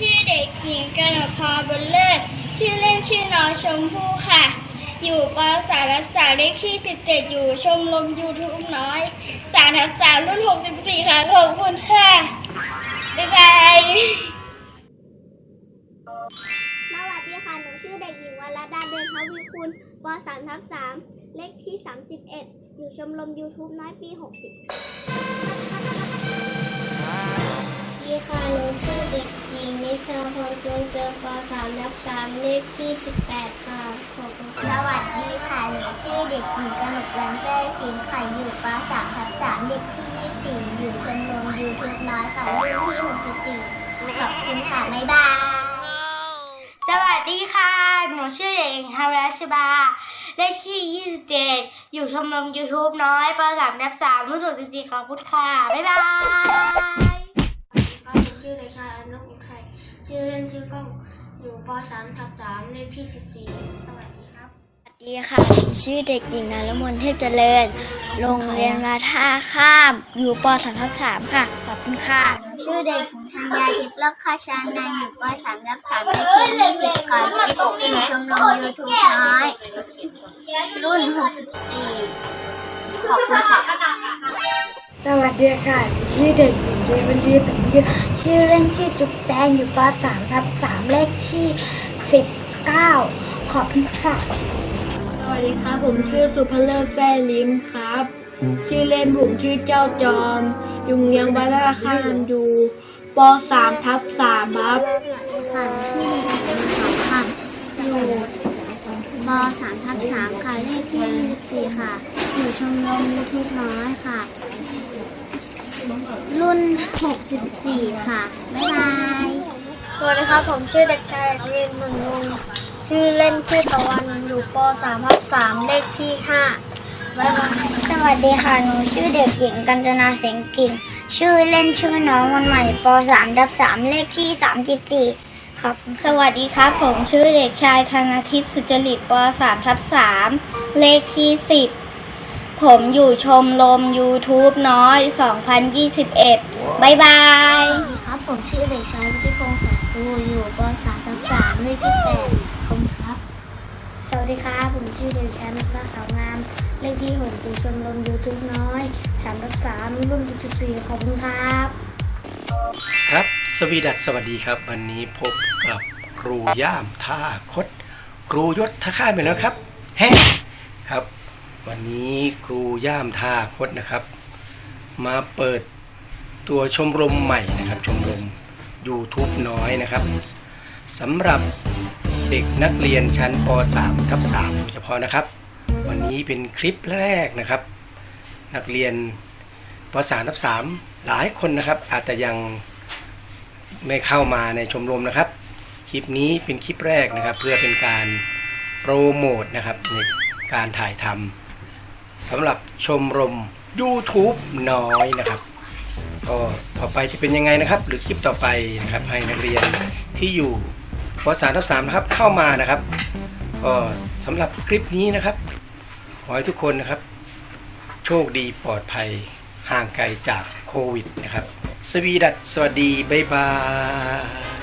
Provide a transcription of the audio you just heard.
ชื่อเด็กหญิงกนกพรบุญเลิศชื่อเล่นชื่อน้องชมพู่ค่ะ อยู่ปสามรักษาเลขที่ 17 อยู่ชมรมยูทูบน้อย สามทับสารุ่น 64 ค่ะ ขอบคุณค่ะ บ๊ายบายสวัสดีค่ะ หนูชื่อเด็กหญิงวรดาเดชทวีคุณป .3 ทับ3เลขที่ 31 อยู่ชมรม YouTube น้อยปี 60 ชาพรจงเจอป .3 ทับ3เลขที่18ค่ะขอบคุณสวัสดีค่ะหนูชื่อเด็กหญิงกนกวันแซ่สินค่ะอยู่ป .3 ทับ3เลขที่24อยู่ชมรม YouTube น้อยค่ะรุ่นที่64ขอบคุณค่ะบ๊ายบายสวัสดีค่ะ หนูชื่อเด็กหญิงธรรราชบา เลขที่ 27 อยู่ชมรม YouTube น้อยป .3 ทับ3รุ่น64ขอบคุณค่ะ บ๊ายบาย ป .3 ทับ3เลขที่ 14 สวัสดีครับ สวัสดีค่ะ ผมชื่อเด็กหญิงนารมนเทพเจริญ โรงเรียนวัดท่าข้าม อยู่ป .3 ทับ3ค่ะ ขอบคุณค่ะ ชื่อเด็กหญิงธัญญาทิพย์ลักษชานันท์อยู่ป .3 ทับ3เลขที่20ค่ะอยู่ชมรมยูทูบน้อย รุ่น 64 ขอบคุณค่ะสวัส ดีค่ะชื่อเด็กหญิงเยวันลีตุ๋มยืนชื่อเล่นชื่อจุ๊บแจงอยู่ป .3 ทับ3เลขที่ 19 ขอบคุณค่ะ สวัสดีครับ ผมชื่อสุภเลิศแซ่ลิ้มครับ ชื่อเล่นผมชื่อเจ้าจอมอยู่โรงเรียนวัดราคามอยู่ป .3 ทับ3ครับค่ะชื่อเด็กหญิงสองค่ะอยู่ป .3 ทับ3ค่ะเลขที่24ค่ะอยู่ชมรมยูทูบน้อยค่ะ รุ่น 64 ค่ะ บ๊ายบาย สวัสดีครับ ผมชื่อเด็กชายเรียนมึงนุงชื่อเล่นชื่อตะวันอยู่ป .3 ทับ3เลขที่5บ๊ายบาย สวัสดีค่ะ หนูชื่อเด็กหญิงกัญจนาเสียงกิ่ง ชื่อเล่นชื่อน้องวันใหม่ป .3 ทับ3เลขที่ 34ครับสวัสดีครับ ผมชื่อเด็กชายธนาทิพย์สุจริตป .3 ทับ3เลขที่ 10 ผมอยู่ชมรม YouTube น้อย 2021 บ๊ายบาย สวัสดีครับ ผมชื่อเด็กชายวุฒิพงษ์แสนภูอยู่ป .3 ทับ3เลขที่8ขอบคุณครับ สวัสดีครับผมชื่อเด็กชายนุชขาวงาม เลขที่6อยู่ชมรมยูทูบน้อย3ทับ3รุ่น14ขอบคุณครับ ครับ สวีดัสสวัสดีครับ วันนี้พบกับครูย่ามท่าคดครูยศท่าข้ามไปแล้วครับ แฮ่ครับ วันนี้ครูย่ามทาคดนะครับ มาเปิดตัวชมรมใหม่นะครับ ชมรม YouTube น้อยนะครับสำหรับเด็กนักเรียนชั้นป .3 ทับ3โดยเฉพาะนะครับ วันนี้เป็นคลิปแรกนะครับ นักเรียนป .3 ทับ3หลายคนนะครับ อาจจะยังไม่เข้ามาในชมรมนะครับ คลิปนี้เป็นคลิปแรกนะครับ เพื่อเป็นการโปรโมทนะครับในการถ่ายทำ สำหรับชมรม YouTube น้อยนะครับ ก็ต่อไปจะเป็นยังไงนะครับ หรือคลิปต่อไปนะครับให้นักเรียนที่อยู่ป .3 ทับ3นะครับเข้ามานะครับก็สำหรับคลิปนี้นะครับ ขอให้ทุกคนนะครับ โชคดีปลอดภัยห่างไกลจากโควิดนะครับ สวีดัสสวัสดี บ๊ายบาย